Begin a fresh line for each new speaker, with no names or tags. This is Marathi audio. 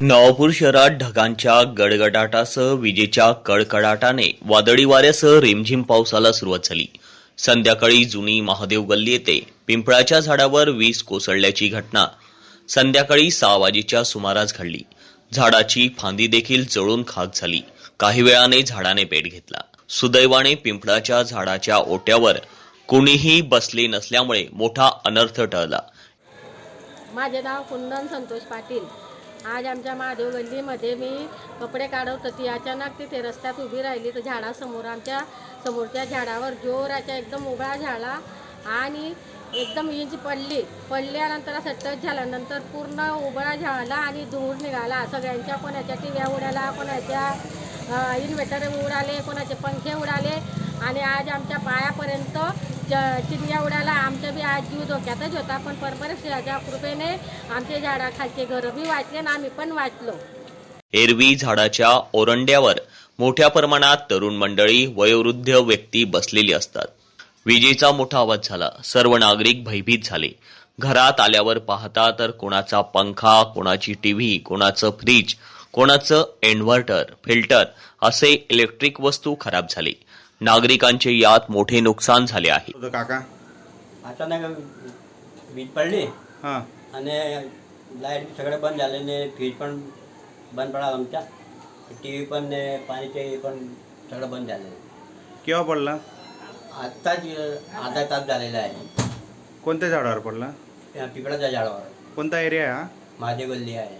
नवापूर शहरात ढगांच्या गडगडाटासह विजेच्या कडकडाटाने वादळी वाऱ्यासह रिमझिम पावसाला सुरुवात झाली. संध्याकाळी जुनी महादेव गल्ली येथे पिंपळाच्या झाडावर वीज कोसळल्याची घटना संध्याकाळी सहा वाजेच्या सुमारास घडली. झाडाची फांदी देखील जळून खाक झाली. काही वेळाने झाडाने पेट घेतला. सुदैवाने पिंपळाच्या झाडाच्या ओट्यावर कोणीही बसले नसल्यामुळे मोठा अनर्थ टळला.
माझे नाव कुंदन संतोष पाटील. आज आमच्या महादेव गल्लीमध्ये मी कपडे काढत होती. अचानक तिथे रस्त्यात उभी राहिली. तर झाडासमोर आमच्या समोरच्या झाडावर जोराच्या एकदम उभा झाला आणि एकदम इंच पडली. पडल्यानंतर असं टच झाल्यानंतर पूर्ण उभा झाला आणि धूर निघाला. सगळ्यांच्या कोणाच्या टी उडाला कोणाच्या इन्व्हर्टर उडाले कोणाचे पंखे उडाले. आणि आज आमच्या पायापर्यंत ज चिमण्या उडाला आमच्या बी आज जीव धोक्यातच होता पण परपरक्षाच्या कृपेने आमचे झाडाखालचे घरं बी वाचले आणि आम्ही पण वाचलो.
एरवी झाडाच्या ओरंड्यावर मोठ्या प्रमाणात तरुण मंडळी वयोवृद्ध व्यक्ती बसलेली असतात. विजेचा मोठा आवाज झाला. सर्व नागरिक भयभीत झाले. घरात आल्यावर पाहता तर कोणाचा पंखा कोणाची टीव्ही कोणाचं फ्रीज कोणाचं इन्व्हर्टर फिल्टर असे इलेक्ट्रिक वस्तू खराब झाले. नागरिकांचे यात मोठे नुकसान झाले आहे.
होतं काका?
अचानक वीज पडली.
हां.
आणि लाइट सगळं बंद झाले आणि फ्रीज पण बंद पडा आमच्या. टी व्ही पण ने, पाणीचे पण सगळं बंद झालं.
केव्हा पडला?
आत्ताच अर्धा तास झालेला आहे.
कोणत्या झाडावर पडला?
या पिपळाच्या झाडावर.
कोणता एरिया आहे हा?
माझे गल्ली आहे.